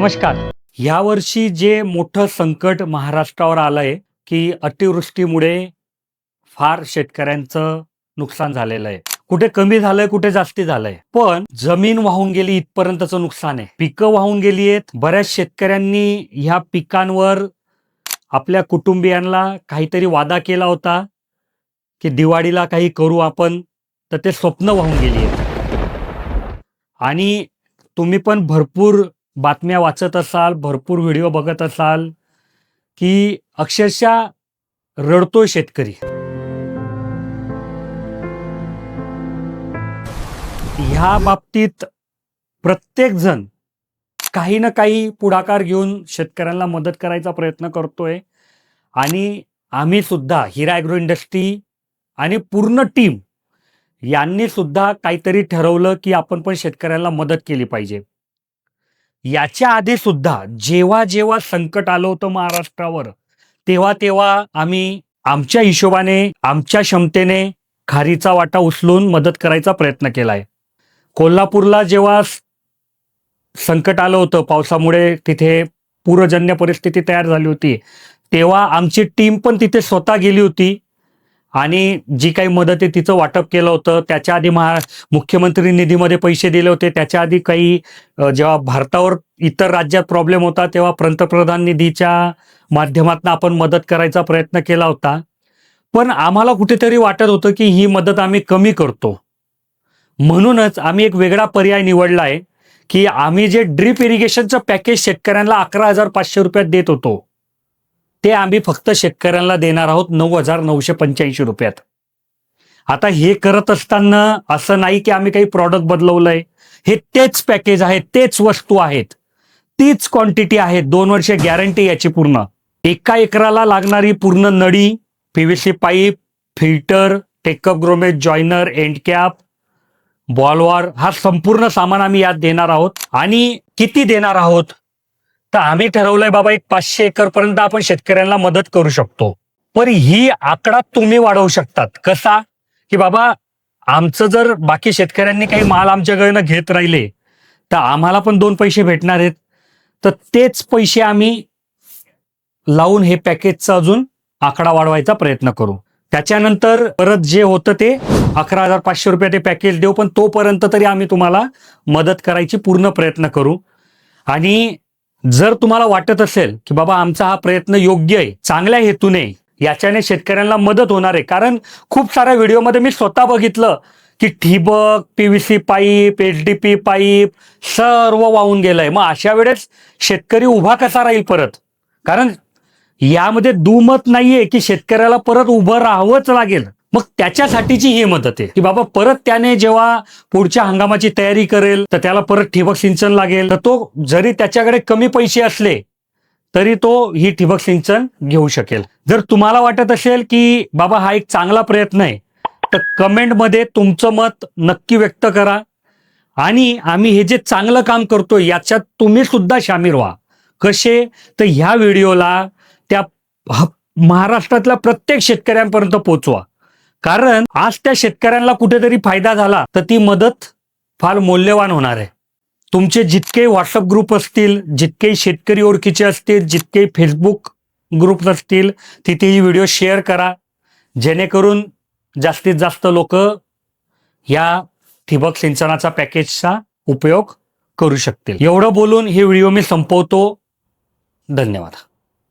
नमस्कार. यावर्षी जे मोठं संकट महाराष्ट्रावर आलंय की अतिवृष्टीमुळे फार शेतकऱ्यांचं नुकसान झालेलं आहे कुठे कमी झालंय कुठे जास्ती झालंय. पण जमीन वाहून गेली इथपर्यंतचं नुकसान आहे. पिकं वाहून गेली आहेत. बऱ्याच शेतकऱ्यांनी ह्या पिकांवर आपल्या कुटुंबियांना काहीतरी वादा केला होता की दिवाळीला काही करू आपण तर ते स्वप्न वाहून गेली आहेत. आणि तुम्ही पण भरपूर बातम्या वाचत असाल भरपूर व्हिडिओ बघत असाल की अक्षरशः रडतोय शेतकरी. ह्या बाबतीत प्रत्येक जण काही ना काही पुढाकार घेऊन शेतकऱ्यांना मदत करायचा प्रयत्न करतोय. आणि आम्ही सुद्धा हिरा ॲग्रो इंडस्ट्री आणि पूर्ण टीम यांनी सुद्धा काहीतरी ठरवलं की आपण पण शेतकऱ्यांना मदत केली पाहिजे. याच्या आधी सुद्धा जेव्हा जेव्हा संकट आलं होतं महाराष्ट्रावर तेव्हा तेव्हा आम्ही आमच्या हिशोबाने आमच्या क्षमतेने खारीचा वाटा उचलून मदत करायचा प्रयत्न केलाय. कोल्हापूरला जेव्हा संकट आलं होतं पावसामुळे तिथे पूरजन्य परिस्थिती तयार झाली होती तेव्हा आमची टीम पण तिथे स्वतः गेली होती. आणि जी काही मदत आहे तिचं वाटप केलं होतं. त्याच्या आधी महा मुख्यमंत्री निधीमध्ये पैसे दिले होते. त्याच्या आधी काही जेव्हा भारतावर इतर राज्यात प्रॉब्लेम होता तेव्हा पंतप्रधान निधीच्या माध्यमातून आपण मदत करायचा प्रयत्न केला होता. पण आम्हाला कुठेतरी वाटत होतं की ही मदत आम्ही कमी करतो. म्हणूनच आम्ही एक वेगळा पर्याय निवडला आहे की आम्ही जे ड्रीप इरिगेशनचं पॅकेज शेतकऱ्यांना अकरा हजार पाचशे रुपयात देत होतो ते आम्ही फक्त शेतकऱ्यांना देणार आहोत नऊ हजार नऊशे पंच्याऐंशी रुपयात. आता हे करत असताना असं नाही की आम्ही काही प्रॉडक्ट बदलवलंय. हे तेच पॅकेज आहे तेच वस्तू आहेत. तीच क्वांटिटी आहे दोन वर्ष गॅरंटी याची पूर्ण. एका एकराला लागणारी पूर्ण नळी PVC pipe filter take up ग्रोमेज joiner end cap बॉलवार हा संपूर्ण सामान आम्ही यात देणार आहोत. आणि किती देणार आहोत? तर आम्ही ठरवलंय बाबा एक पाचशे एकर पर्यंत आपण शेतकऱ्यांना मदत करू शकतो. पण ही आकडा तुम्ही वाढवू शकतात. कसा? की बाबा आमचं जर बाकी शेतकऱ्यांनी काही माल आमच्याकडनं घेत राहिले तर आम्हाला पण दोन पैसे भेटणार आहेत. तर तेच पैसे आम्ही लावून हे पॅकेजचा अजून आकडा वाढवायचा प्रयत्न करू. त्याच्यानंतर परत जे होतं ते अकरा हजार पाचशे रुपये ते पॅकेज देऊ पण तोपर्यंत तरी आम्ही तुम्हाला मदत करायची पूर्ण प्रयत्न करू. आणि जर तुम्हाला वाटत असेल की बाबा आमचा हा प्रयत्न योग्य आहे चांगल्या हेतूने याच्याने शेतकऱ्यांना मदत होणार आहे कारण खूप साऱ्या व्हिडिओमध्ये मी स्वतः बघितलं की ठिबक PVC pipe H D P pipe सर्व वाहून गेलंय. मग अशा वेळेस शेतकरी उभा कसा राहील परत? कारण यामध्ये दुमत नाहीये की शेतकऱ्याला परत उभं राहावंच लागेल. मग त्याच्यासाठीची ही मदत आहे. की बाबा परत त्याने जेव्हा पुढच्या हंगामाची तयारी करेल तर त्याला परत ठिबक सिंचन लागेल. तर तो जरी त्याच्याकडे कमी पैसे असले तरी तो ही ठिबक सिंचन घेऊ शकेल. जर तुम्हाला वाटत असेल की बाबा हा एक चांगला प्रयत्न आहे तर कमेंटमध्ये तुमचं मत नक्की व्यक्त करा. आणि आम्ही हे जे चांगलं काम करतो याच्यात तुम्ही सुद्धा सामील व्हा. कसे? तर ह्या व्हिडिओला त्या महाराष्ट्रातल्या प्रत्येक शेतकऱ्यांपर्यंत पोचवा. कारण आज त्या शेतकऱ्यांना कुठेतरी फायदा झाला तर ती मदत फार मौल्यवान होणार आहे. तुमचे जितके व्हॉट्सअप ग्रुप असतील जितके शेतकरी ओळखीचे असतील जितके फेसबुक ग्रुप असतील तिथे ही व्हिडिओ शेअर करा. जेणेकरून जास्तीत जास्त लोक या ठिबक सिंचनाचा पॅकेजचा उपयोग करू शकतील. एवढं बोलून हे व्हिडिओ मी संपवतो. धन्यवाद.